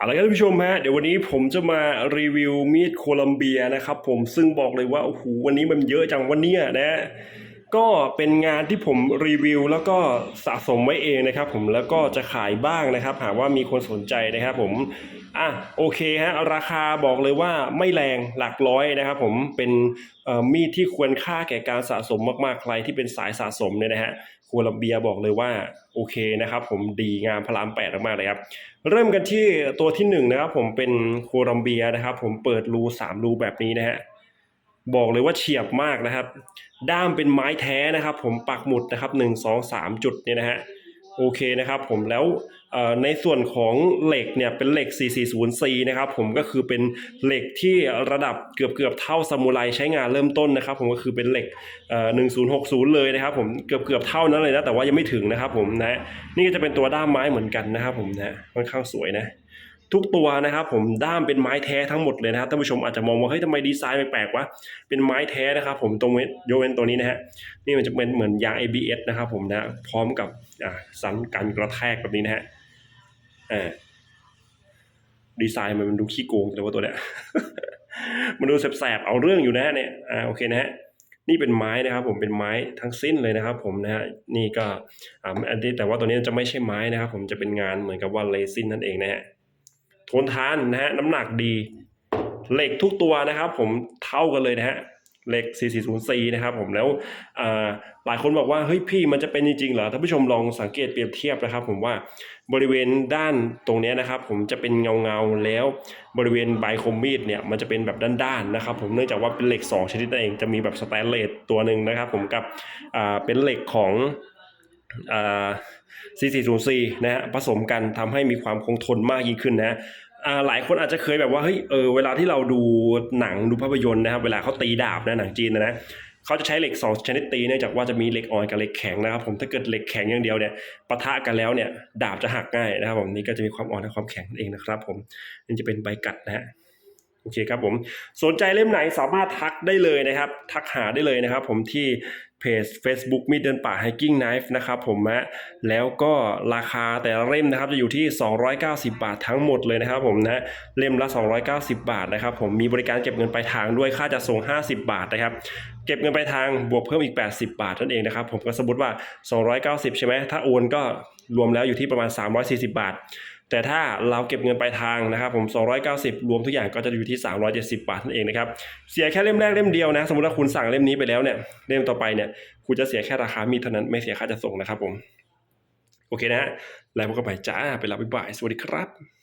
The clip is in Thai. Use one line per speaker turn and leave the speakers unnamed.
เอาละครับท่านผู้ชมฮะเดี๋ยววันนี้ผมจะมารีวิวมีดโคลัมเบียนะครับผมซึ่งบอกเลยว่าโอ้โหวันนี้มันเยอะจังวันเนี้ยนะ ก็เป็นงานที่ผมรีวิว แล้วก็สะสมไว้เองนะครับ ผมแล้วก็จะขายบ้างนะครับ หากว่ามีคนสนใจนะครับ ผมอะโอเคฮะราคาบอกเลยว่าไม่แรงหลักร้อยนะครับ ผมเป็นมีดที่ควรค่าแก่การสะสมมากๆใครที่เป็นสายสะสมเนี่ยนะฮะโคลัมเบียบอกเลยว่าโอเคนะครับ ผมดีงามพระรามแปดมากๆเลยครับ เริ่มกันที่ตัวที่หนึ่งนะครับผมเป็นโคลัมเบียนะครับ ผมเปิดรูสามรูแบบนี้นะฮะ บอกเลยว่าเฉียบมากนะครับ ด้ามเป็นไม้แท้นะครับ ผมปักหมุดนะครับหนึ่งสองสามจุดเนี่ยนะฮะโอเคนะครับผมแล้วในส่วนของเหล็กเนี่ยเป็นเหล็ก 440C นะครับผมก็คือเป็นเหล็กที่ระดับเกือบเกือบเท่าซามูไรใช้งานเริ่มต้นนะครับ ผมก็คือเป็นเหล็ก 1060 เลยนะครับ ผมเกือบเกือบเท่านั้นเลยนะแต่ว่ายังไม่ถึงนะครับ ผมนะนี่ก็จะเป็นตัวด้ามไม้เหมือนกันนะครับ ผมนะค่อนข้างสวยนะ ทุกตัวนะครับ ผมด้ามเป็นไม้แท้ทั้งหมดเลยนะครับท่านผู้ชมอาจจะมองว่าเฮ้ยทำไมดีไซน์แปลกๆวะเป็นไม้แท้นะครับ ผมตรงเยเวนตัวนี้นะฮะนี่มันจะเป็นเหมือนยาง ABS นะครับ ผมนะพร้อมกับสันกันกระแทกแบบนี้นะฮะอ่าดีไซน์มันมันดูขี้โกงแต่ว่าตัวเนี้ยมันดูแสบๆเอาเรื่องอยู่นะฮะเนี่ยอ่าโอเคนะฮะนี่เป็นไม้นะครับ ผมเป็นไม้ทั้งสิ้นเลยนะครับ ผมนะฮะนี่ก็อ่าอันนี้แต่ว่าตัวนี้จะไม่ใช่ไม้นะครับ ผมจะเป็นงานเหมือนกับว่าเรซินนั่นเองนะฮะ ทนทานนะฮะน้ำหนักดี เหล็กทุกตัวนะครับ ผมเท่ากันเลยนะฮะเหล็ก 440C นะครับผมแล้วหลายคนบอกว่าเฮ้ยพี่มันจะเป็นจริงๆเหรอท่านผู้ชมลองสังเกตเปรียบเทียบนะครับ ผมว่าบริเวณด้านตรงเนี้ยนะครับ ผมจะเป็นเงาเงาๆแล้วบริเวณใบคมมีดเนี่ยมันจะเป็นแบบด้านๆนะครับ ผมเนื่องจากว่าเป็นเหล็ก 2 ชนิดนั่นเองจะมีแบบสแตนเลสตัวหนึ่งนะครับ ผมกับเป็นเหล็กของ อ่า 440C นะฮะผสมกันทำให้มีความคงทนมากยิ่งขึ้นนะฮะอ่าหลายคนอาจจะเคยแบบว่าเฮ้ยเออเวลาที่เราดูหนังดูภาพยนตร์นะครับเวลาเขาตีดาบนะหนังจีนนะนะเขาจะใช้เหล็ก 2 ชนิดตีเนื่องจากว่าจะมีเหล็กอ่อนกับเหล็กแข็งนะครับผมถ้าเกิดเหล็กแข็งอย่างเดียวเนี่ยปะทะกันแล้วเนี่ยดาบจะหักง่ายนะครับผมนี่ก็จะมีความอ่อนและความแข็งนั่นเองนะครับ ผมนี่จะเป็นใบกัดนะฮะ โอเคครับผมสนใจเล่มไหนสามารถทักได้เลยนะครับ ทักหาได้เลยนะครับ ผมที่เพจ Facebook มีดเดินป่า hiking knife นะครับผมนะแล้วก็ราคาแต่ละเล่มนะครับจะอยู่ที่ 290 บาททั้งหมดเลยนะครับผมนะเล่มละ 290 บาทนะครับผมมีบริการเก็บเงินปลายทางด้วยค่าจะส่ง 50 บาทนะครับ เก็บเงินปลายทางบวกเพิ่มอีก 80 บาทนั่นเองนะครับผมก็สมมติว่า 290 ใช่ไหมถ้าโอนก็รวมแล้วอยู่ที่ประมาณ 340 บาท แต่ถ้าเราเก็บเงินปลายทางนะครับผม290 รวมทุกอย่างก็จะอยู่ที่ 370 บาทนั่นเองนะครับเสียแค่เล่มแรกเล่มเดียวนะ สมมติว่าคุณสั่งเล่มนี้ไปแล้วเนี่ยเล่มต่อไปเนี่ยคุณจะเสียแค่ราคามีเท่านั้นไม่เสียค่าจัดส่งนะครับผมโอเคนะฮะแล้วพบกันใหม่จ้าไปรับบ๊ายบายสวัสดีครับ